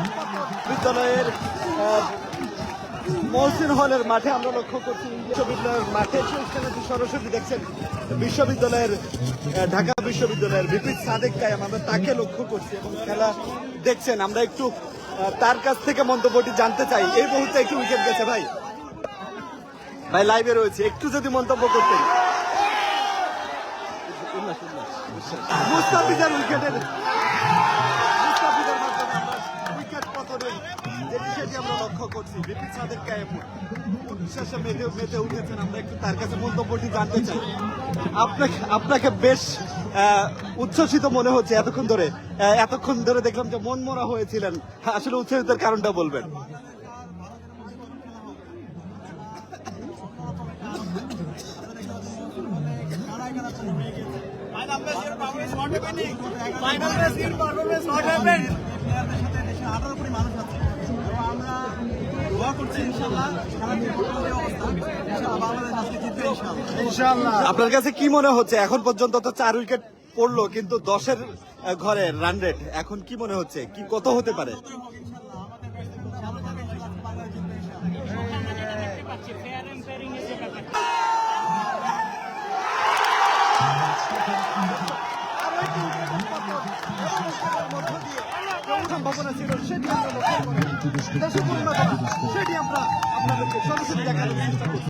বিশ্ববিদ্যালয়ের আহ, মহসিন হলের মাঠে আমরা লক্ষ্য করছি বিশ্ববিদ্যালয়ের মাঠে। সেখানে সরাসরি দেখছেন বিশ্ববিদ্যালয়ের ঢাকা বিশ্ববিদ্যালয়ের বিপিন সাদেক কায়াম আমরা তাকে লক্ষ্য করছি এবং খেলা দেখছেন। আমরা একটু তার কাছ থেকে মন্তব্যটি জানতে চাই। এই মুহূর্তে একটু উইকেট গেছে ভাই। ভাই লাইভে রয়েছে। একটু যদি মন্তব্য করতেন। মুস্তাফিজের উইকেটের মুস্তাফিজের মাধ্যমে আমরা উইকেট পতনের যে বিষয়টি আমরা লক্ষ্য করছি বিপিন সাদের কায়েম উচ্ছ্বাসে মেতে মেতে উঠেছেন আমরা একটু তার কাছে মন্তব্যটি জানতে চাই। আপনাকে আপনাকে বেশ আহ, উচ্ছ্বসিত মনে হচ্ছে এতক্ষণ ধরে। এতক্ষণ ধরে দেখলাম যে মন মরা হয়েছিলেন। আসলে উচ্ছ্বসিতের কারণটা বলবেন। প্লেয়ারদের সাথে দেশে আঠারো কোটি মানুষ আছে আপনার কাছে কি মনে হচ্ছে? এখন পর্যন্ত তো চার উইকেট পড়ল কিন্তু দশের ঘরে রান রেট এখন কি মনে হচ্ছে? কি কত হতে পারে? সম্ভাবনা ছিল, সেটি আমরা লক্ষ্য করি দেশে পরিণত সেটি আমরা আপনাদেরকে সরাসরি দেখানোর চেষ্টা করছি।